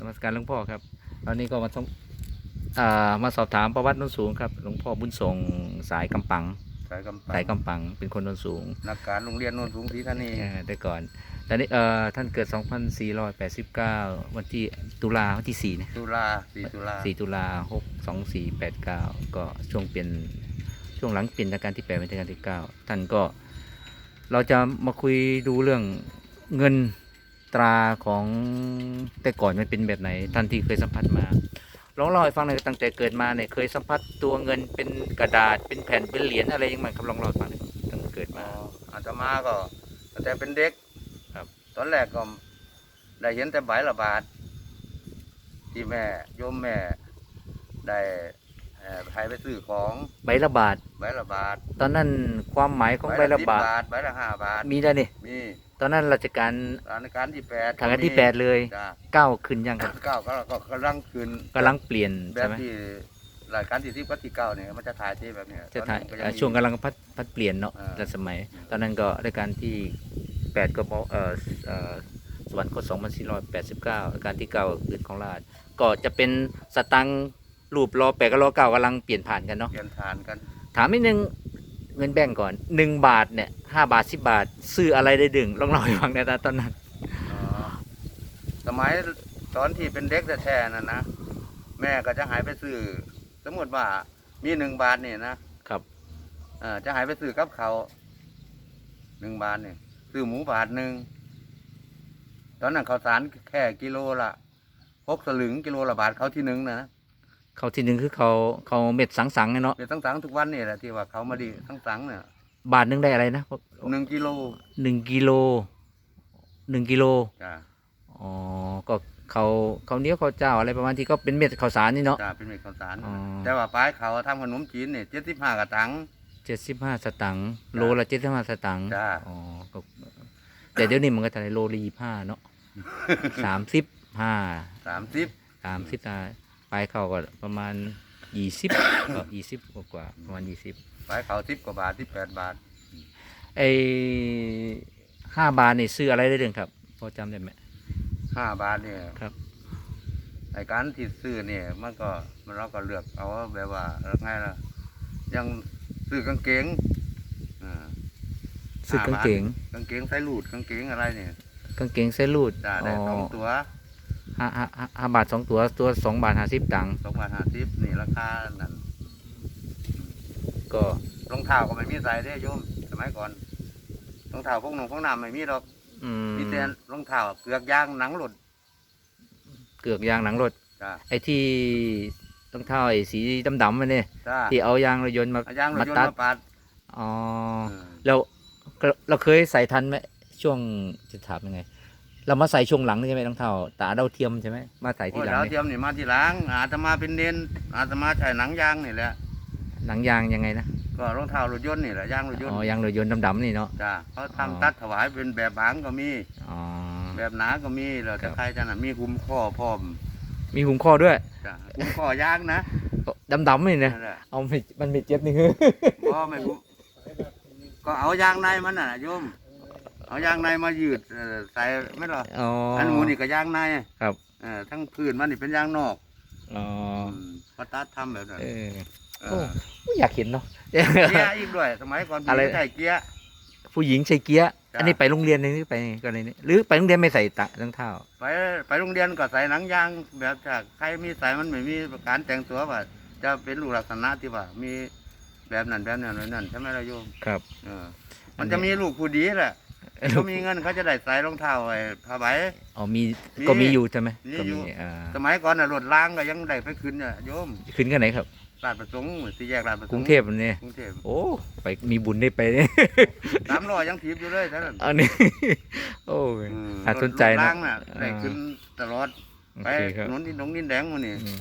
นมัสการหลวงพ่อครับตอนนี้ก็มาสมอ่ามาสอบถามประวัติโนนสูงครับหลวงพ่อบุญส่งสายกำปัง สายกำปัสายงกำปังเป็นคนโนนสูง นักการโรงเรียนโนนสูงศรีธานีเออแต่ก่อนตอนนี้เอ่อท่านเกิด 2489 วันที่ตุลาวันที่4นะตุลาสี่ตุลา4ตุลา6 2 4 8 9 ก็ช่วงเปลี่ยนช่วงหลังเปลี่ยนรัชการที่8เป็นรัชการที่ 9 ท่านก็เราจะมาคุยดูเรื่องเงิน ตราของแต่ก่อนมันเป็นแบบไหนท่านที่เคยสัมผัสมาลองเล่าให้ฟังหน่อยตั้งแต่เกิดมาเนี่ยเคยสัมผัสตัวเงินเป็นกระดาษเป็นแผ่นเป็นเหรียญอะไรยังไงครับลองเล่าให้ฟังหน่อยตั้งแต่เกิดมาออาตมาก็ตั้งแต่เป็นเด็กครับ ตอนแรกก็ได้เห็นแต่ใบละบาทที่แม่โยมแม่ได้ เอ่อให้ไปซื้อของใบละบาท ใบละบาทตอนนั้นความหมายของใบละสิบาทบาท ใบละห้าบาทมีได้นี่มีตอนนั้นรัชการรัชการที่แปดทางการที่แปดเลยจ้ะเก้าขึ้นยังครับเก้าก็ก็กำลังคืนกำลังเปลี่ยนแบใช่บไหมที่รายการที่สิบกับที่เก้าเนี่ยมันจะถ่ายที่แบบเนี้ยจะถ่ายตอนนั้นอ่ามี ช่วงกำลังพัดพัดเปลี่ยนเนาะอ่า รัชสมัย ตอนนั้นก็รายการที่แปดก็บอกเอ่อเอ่อสวรรคตสองพันสี่ร้อยแปดสิบเก้ารายการที่เก้าคืนของราชก็จะเป็นสตังค์ รูปรอแปดกับรอเก้ากำลังเปลี่ยนผ่านกันเนาะเปลี่ยนทานกัน ถามนิดนึงเงินแบ่งก่อนหนึ่งบาทเนี่ยห้าบาทสิบบาท ซื้ออะไรได้ดึงลองเล่าให้ฟังหนอยนะตอนนั้นอ๋อสมัยตอนที่เป็นเด็กแท้ๆน่ะนะแม่ก็จะหายไปซื้อสมมติว่ามีหนึ่งบาทเนี่ยนะครับเอ่อจะหายไปซื้อกับเขาวหนึ่งบาทเนี่ยซื้อหมูบาทหนึ่งตอนนั้นเขาวสารแค่กิโลละหกสลึงกิโลละบาทเขาที่หนึ่งนะ เขาที่หนึ่งคือเขาเขาเม็ดสังสังๆเนาะเป็นทั้งๆทุกวันนี่แหละที่ว่าเขามาดีทั้งสังๆเนี่ยบาทหนึงได้อะไรนะหนึ่งกิโลหนึ่งกิโลหนึ่งกิโลจ้าอ๋อก็เขาเขาวเหนี้ยวเขาวเจ้าอะไรประมาณที่ก็เป็นเม็ดข้าวสารนี่เนาะ จ้าเป็นเม็ดข้าวสาร อ๋อ แต่ว่าปลายเขาทำขนมจีนเนี่ยเจ็ดสิบห้ากระตัง เจ็ดสิบห้าสตังค์จ้ะโลละเจ็ดสิบห้าสตังค์จ้ะอ๋อก็แต่เดี๋ยวนี้มันก็จะได้โลละยี่ห้าเนาะ สามสิบห้าสามสิบสามสิบไปเข้าก็ประมาณยี่สิบก็ยี่สิบกว่าๆประมาณยี่สิบปลายเขาสิบกว่าบาทสิบแปดบาทไอห้าบาทนี่ซื้ออะไรได้เด่งครับ พอจำได้ไหมห้าบาทเนี่ยครับไอการที่ซื้อเนี่ยมันก็มันเราก็เลือกเอาแบบว่าไงล่ะยังซื้อกางเกงอ่าซื้อกางเกงกางเกงไซรูดกางเกงอะไรเนี่ยกางเกงเส้นรูดจ้าได้สองตัว ห้าห้าห้าห้าบาทสองตัวตัวสองบาทห้าสิบตังค์สองบาทห้าสิบนี่ราคานั่นก็รองเท้าก็ไม่มีใส่ได้โยมสมัยก่อนรองเท้าพวกหนุ่มพวกน้ำไม่มีหรอกอืมมีแต่รองเท้าเกือกยางหนังหลุดเกือกยางหนังรถจ้าไอ้ที่ต้องเท้าไอ้สีดำๆมันเนี่ยจ้าที่เอายางรถยนต์มาเอายางรถมายนตัต์ดมาปาดอ๋อ เออเราเราเราเคยใส่ทันไหมช่วงจะถามยังไง เรามาใส่ช่วงหลังนี่ใช่ไหมรองเท้าตาดาวเทียมใช่ไหมมาใส่ทีโอ้ยหลังดาวนี่เทียมนี่มาทีหลังอาตมาเป็นเน้นอาตมาใช้หนังยางนี่แหละหนังยางยังไงนะก็รองเท้ารถยนต์นี่แหละยางรถยนต์อ๋อยางรถยนต์ดำๆนี่เนาะจ้าเขาอ๋อทำตัดถวายเป็นแบบบางก็มีอ๋อแบบหนาก็มีแล้วครัแต่บใครจะน่ะมีหุ้มข้อพร้อม มีหุมข้อด้วยจ้าหุ้มข้อยางนะดำๆนี่นะนั่นแหละเอาไม่มันไม่เจ็บนี่คือก็ไม่หุ้มก็เอายางในมันน่ะโยม เอายางในมายืดเอ่อใส่ไม่หรออ๋ออันหมูนี่ก็ยางในครับเออทั้งพื้นมันนี่เป็นยางนอกอ๋อมพอตัดทำแบบนั้นเออเอโอ้ออยากเห็นเนาะ เกียร์อีกด้วยสมัยก่อนอะไรพี่ใส่เกียร์ ผู้หญิงใส่เกียร์จ้ะ อันนี้ไปโรงเรียนนี่หรือไปก็อะไรนี่หรือไปโรงเรียนไม่ใส่ตะรองเท้าไปไปโรงเรียนก็ใส่หนังยางแบบจากใครมีใส่มันไม่มีการแต่งตัวว่าจะเป็นรูปลักษณะที่ว่ามีแบบนั้นแบบนั้นแบบนั้นใช่ไหมล่ะโยมครับ เออมันจะมีลูกผู้ดีแหละ เขามีเงินเขาจะได้ใส่รองเท้าไอ้ผ้าใบ อ๋อมีมีก็มีอยู่ใช่ไหมมีก็อยู่มีอ่าสมัยก่อนน่ะรถล้างก็ยังได้ไปขึ้นเนี่ยโยมขึ้นกันไหนครับลาดประสงค์สี่แยกลาดประสงค์กรุงเทพอันนี่กรุงเทพโอ้ไปมีบุญได้ไปเนี่ย สามล้อยังถีบอยู่เลยท่านนอันนี้ โอ้ยอืมน่าสนใจรถนะล้างน่ะได้ขึ้นตลอดโอไปเคครับถนนดินดงดินแดงมันนี่อืม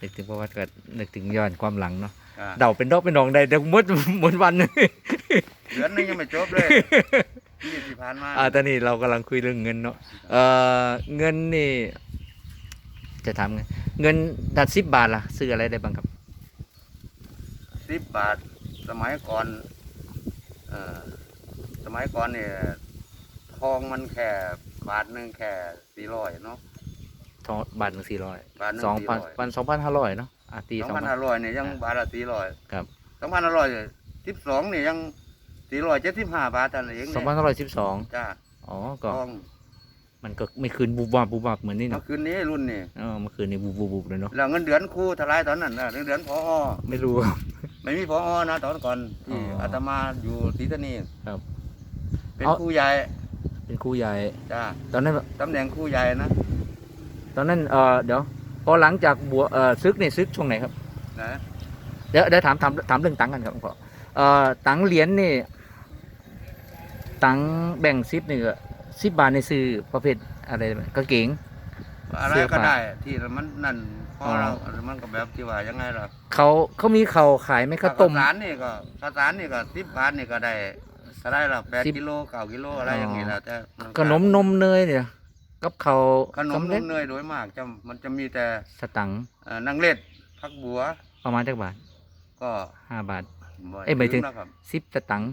นึกถึงประวัติก็นึกถึงย้อนความหลังเนาะอ่าเดาเป็นดอกเป็นดองได้เดี๋ยวหมดหมดวันเลยเดือนนึงยังไม่จบเลย ที่ที่ผ่านมาอ่าตอนนี้เรากำลังคุยเรื่องเงินเนาะเอ่อเงินนี่ จะทำไงเงินดัดสิบบาทล่ะซื้ออะไรได้บ้างครับ สิบบาท สมัยก่อนเอ่อสมัยก่อนเนี่ยทองมันแค่บาทหนึ่งแค่สี่ร้อยเนาะทสองบาทหนึ่งสี่ร้อยบาทหนึ่งสองพัน400พันสองพันห้าร้อยเนาะอะตีสสอองงพัพันน ห้าร้อยเนี่ยยังบาทละสี่ร้อยครับ สองพันห้าร้อยสิบสองเนี่ยยัง สี่ร้อยเจ็ดสิบห้าบาทเท่านั้นเองสองเนี่ยพันห้าร้อยสิบสองจ้าอ๋อก็ทองมันก็ไม่คืนบูบวับบูบวับเหมือนนี่เมื่เนาะอคืนนี้รุ่นนี่เออเมื่อคืนนี่บูบบูบบูบเลยเนาะแล้วเงินเดือนครูทลายตอนนั้นน่ะเงินเดือนพอไม่รู้ ไม่มีพอนะตอนก่อนที่อ๋อออาตมาอยู่ศรีธานีครับเป็นเอา ครูใหญ่เป็นครูใหญ่ จ้าตอนนั้นตำแหน่งครูใหญ่นะตอนนั้นเออเดี๋ยวพอหลังจากบวชเออซึกเนี่ยซึกช่วงไหนครับนะเดี๋ยวเดี๋ยวถามถามถามเรื่องตังค์กันครับผมขอเอ่อตังค์เหรียญนี่ ตังค์แบ่งซิปนี่ก็สิบบาทในซื้อประเภทอะไรไหมกางเกง อะไรเสื้อก็ผ้าได้ที่มันนั่นพออ๋อเรามันก็แบบที่ว่ายังไงล่ะเขาเขามีเขาวขายไหมข้าวต้มข้สารนี่ก็ข้าวสารนี่ก็สิบบาทนี่ก็ได้ก็ได้ละแปดสิบกิโลเก้ากิโลอะไรอย่างนี้แหละแต่มัขนมนมเนยเนี่ยกับเขาวขนมสำนเร็จมเนยโดยมากจะมันจะมีแต่สตังค์เอ่อนางเล็ดพักบัวประมาณจักบาท ก็ห้าบาทบ่เอ้ยหมายถึงแล้วครับสิบสตังค์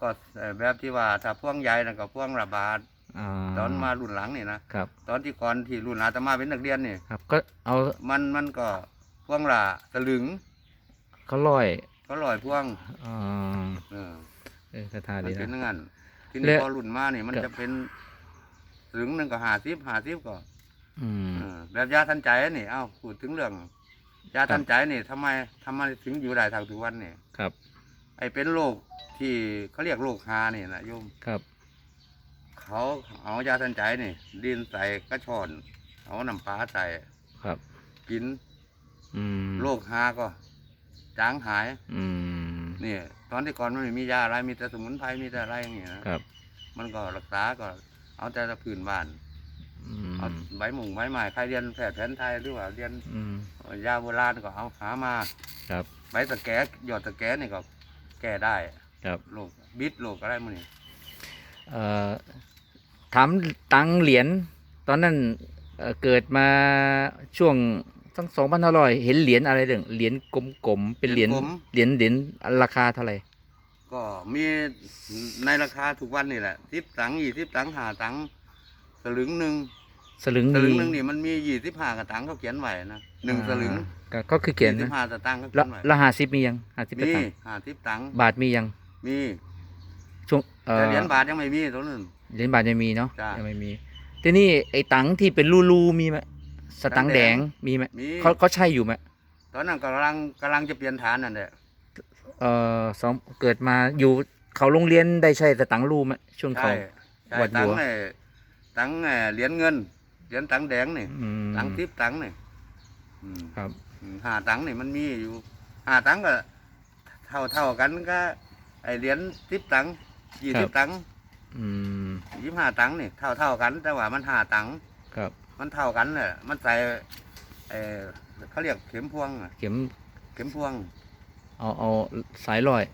ก็เอ่อแบบที่ว่าถ้าพ่วงใหญ่นั่นก็พ่วงละบาทอ่าตอนมารุ่นหลังนี่นะครับ ตอนที่ก่อนที่รุ่นอาตมาเป็นนักเรียนนี่ครับ ก็เอามันมันก็พ่วงละสลึงเขาลอยก็ลอยพ่วงอ่าเออเออคาถามันดีเป็นนะอย่างนั้นทีแล้นี้วพอรุ่นมานี่มันครับจะเป็นสลึงหนึ่งก็หาซิบหาซิบก็อืมเออแบบยาทันใจนี่ เอ้าพูดถึงเรื่องยาทันใจนี่ทำไมทำไมถึงอยู่ได้ทางทุกวันนี่ครับ ไอเป็นโรค ที่เขาเรียกโรคฮานี่นะโยมครับ เขาเอายาทันใจนี่ ดินใส่กระชอน เอาน้ำปลาใส่ครับ กิน อืมโรคฮาก็จางหาย อืมนี่ ตอนที่ก่อนมันไม่มียาอะไร มีแต่สมุนไพร มีแต่อะไรอย่างเงี้ยนะครับ มันก็รักษาก็ เอาแต่พื้นบ้าน อืมเอาใบหมุ่งใบไม้ใครเรียนแพทย์แผนไทยหรือว่าเรียนอืมยาโบราณก็เอาหามา ครับ ใบตะแกหยอดตะแกนี่ก็แก้ได้ ครับโรคบิดโรคอะไรมันนี่เอ่อถามตังค์เหรียญตอนนั้นเอ่อเกิดมาช่วงตั้งสองพันห้าร้อยเห็นเหรียญอะไรเรื่องเหรียญกลมๆเป็นเหรียญเหรียญเหรียญราคาเท่าไหร่ก็มีในราคาทุกวันนี่แหละสิบตังค์ยี่สิบตังค์หาตังค์สลึงหนึ่งสลึงสลึมีงหนึ่งนี่มันมียี่สิบห้ากระตังค์เขาเขียนไว้นะหนึ่งสลึงอ่าก็ก็คือเขียนยี่สินะบห้าสตางค์เขาเขีแล้ยวนไว้แล้วห้าสิบมียังห้าสิบมีตังค์ห้าสิบตังค์บาทมียัง มีช่วงเอ่อแต่เหรียญบาทยังไม่มีตัวนึง เหรียญบาทยังมีเนาะจ้ะยังไม่มีทีนี้ไอ้ตังค์ที่เป็นรูๆมีไหมสตังค์แดงมีไหมมี เขาเขาใช่อยู่ไหมตอนนั้นกำลังกำลังจะเปลี่ยนฐานนั่นแหละเอ่อสองเกิดมาอยู่เขาโรงเรียนได้ใช้สตังค์รูไหมช่วงเขา ใช่ใช่วัดตังบัวค์เนี่ยตังค์เนี่ยเหรียญเงินเหรียญตังค์แดงนี่อืมตังค์ทิพตังค์นี่อืมครับ อืมห้าตังค์นี่มันมีอยู่ห้าตังค์ก็ เท่าเท่ากันก็ ไอเหรียญสิบตังค์ยี่สิบตังค์อืม ยี่ห้าตังค์นี่เท่าเท่ากัน แต่ว่ามันห้าตังค์ครับ มันเท่ากันเลยมันใส่เออเขาเรียกเข็มพวงอะเข็มเข็มพวง เอาเอาสายลอย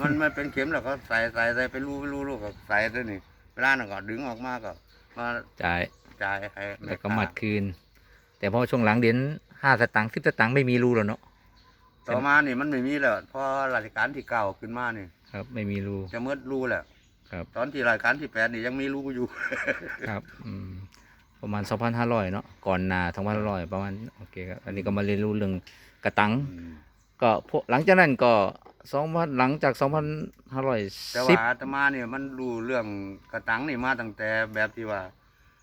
มันมันเป็นเข็มแล้วก็ใส่ใส่ใส่ไปรูไปรูรูก็ใส่ด้วยนี่เวลาน่ะก็ดึงออกมาก็มาจ่าย จ่ายให้แล้วก็มัดคืน แต่พอช่วงหลังเหรียญห้าสตังค์สิบสตังค์ไม่มีรูแล้วเนาะ ต่อมานี่มันไม่มีแล้วเพอราชการที่เก่าขึ้นมานี่ครับ ไม่มีรูจะมืดรูแหละครับ ตอนที่รายการที่แปดนี่ยังมีรูอยู่ ครับ อืมประมาณสองพันห้าร้อยเนาะก่อนหนาสองพันห้าร้อยประมาณโอเคครับอันนี้ก็มาเรียนรู้เรื่องกระตัง ก็พวกหลังจากนั้นก็สองพันหลังจากสองพันห้าร้อยแต่สิบว่าอาตมาเนี่ยมันรู้เรื่องกระตังนี่มาตั้งแต่แบบที่ว่า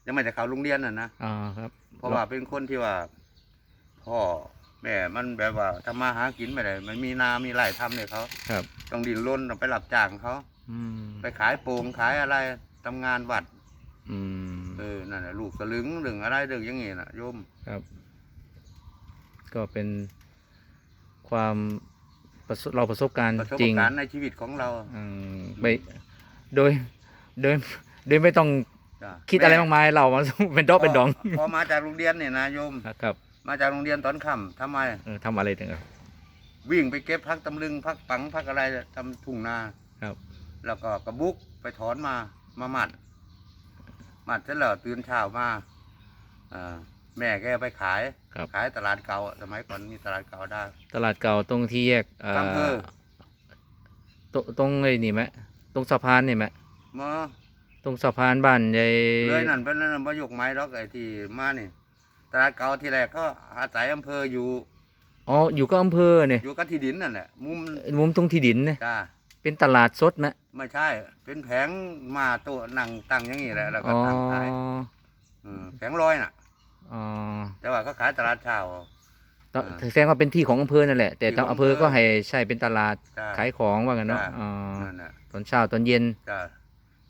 ยังไม่ได้เข้าโรงเรียนน่ะนะ อ่าครับเพราะว่าเป็นคนที่ว่า พ่อ แม่มันแบบว่าทำมาหากินไม่ได้มันมีนามีไร่ทำเนี่ยเขาครับ ต้องดิ้นรนต้องไปรับจ้างเขาอืมไปขายโป่งขายอะไรทำงานวัด อืมเออนั่นแหละลูกสลึงเรื่องอะไรเรื่องอย่างงี้น่ะโยมครับ ก็เป็นความประสบเราประสบการณ์ประสบจริงการณ์ในชีวิตของเราอืมไม่โดยโดยโดยไม่ต้องจ้ะคิดอะไรมากมายเรามา เป็นดอกเป็นดองพพอมาจากโรงเรียนเนี่ยนะโยม ครับ มาจากโรงเรียนตอนค่ำทำไมเออทำอะไรถึงครับ วิ่งไปเก็บพักตำลึงพักปังพักอะไรทำทุ่งนาครับ แล้วก็กระบุกไปถอนมามามัดมัดเสร็จแล้วตื่นเช้ามาอ่าแม่แกไปขายครับขายตลาดเก่าสมัยก่อนมีตลาดเก่าได้ ตลาดเก่าตรงที่แยกเอ่ออำเภอตรงตรงไอ้นี่ไหมตรงสะพานนี่ไหมมาตรงสะพานบ้านใหญ่เลยนั่นเป็นนั่นมายกไม้ดอกไอ้ที่มานี่ ตลาดเก่าที่แรกก็อาศัยอำเภออยู่ อ๋อ อยู่ก็อำเภอเนี่ย อยู่กับที่ดินนั่นแหละ มุมมุมตรงที่ดินเนี่ยจ้าเป็นตลาดสดไหมไม่ใช่ เป็นแผงมาตัวนั่งตั้งอย่างนี้แหละ แล้วก็อ๋อตั้งขายมแผงลอยน่ะ อ๋อแต่ว่าเขาขายตลาดเช้า ตอ่าแสดงว่าเป็นที่ของอำเภอนั่นแหละ แต่ที่ทางของอำเภออำเภอก็ให้ใช่เป็นตลาดจ้า ขายของว่ากันเนาะจ้าอ๋อนั่นน่ะตอนเช้าตอนเย็น จ้า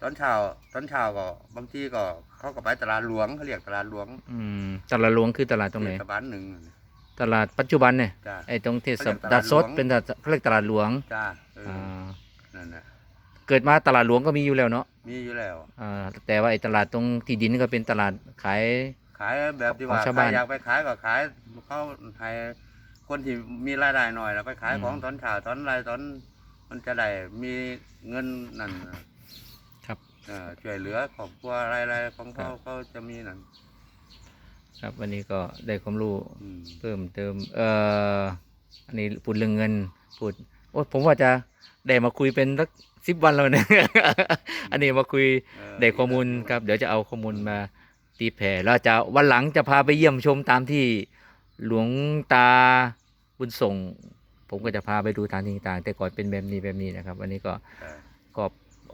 ตอนเช้าตอนเช้าก็บางทีก็ เขาก็ไปตลาดหลวงเขาเรียกตลาดหลวงอืมตลาดหลวงคือตลาดตรงไหนเทศบาลหนึ่งตลาดปัจจุบันเนี่ยจ้า ไอ้ตรงเทศเขาเรียกตตลาลาดดสดหลวง เป็นตลาดเขาเรียกตลาดหลวงจ้าเอออ่านั่นน่ะเกิดมาตลาดหลวงก็มีอยู่แล้วเนาะมีอยู่แล้ว อ่าแต่ว่าไอ้ตลาดตรงที่ดินก็เป็นตลาดขาย ขายแบบที่ว่าของชาวใครบ้าน อยากไปขายก็ขายเขาให้คนที่มีรายได้หน่อยแล้วไปขายอืมของตอนเช้าตอนไรตอน มันจะได้มีเงินนั่นน่ะครับเออ ช่วยเหลือครอบครัวอะไรๆของเขาครับเขาจะมีนั่นครับวันนี้ก็ได้ความรู้อืมเพิ่มเติมเอ่ออันนี้พูดเรื่องเงินพูดโอ้ผมว่าจะได้มาคุยเป็นสักสิบวันแล้วเนี่ยอันนี้มาคุยเออได้ข้อมูลครับ เดี๋ยวจะเอาข้อมูลมาตีแผ่แล้วจะวันหลังจะพาไปเยี่ยมชมตามที่หลวงตาบุญส่ง ผมก็จะพาไปดูตามที่ต่างๆแต่ก่อนเป็นแบบนี้แบบนี้นะครับ วันนี้ก็เออก็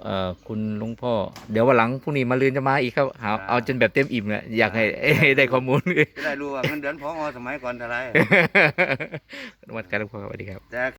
เอ่อคุณหลุงพ่อ เดี๋ยววันหลังพรุ่งนี้มาลืนจะมาอีกครับเอาครับเอาจนแบบเต็มอิ่มเลยอยากให้ ได้ข้อมูล จะได้รู้ว่าเงินเดือนพอสมัยก่อนเท่าไหร นวัดการหลวงพ่อครับสวัสดีครับ แต่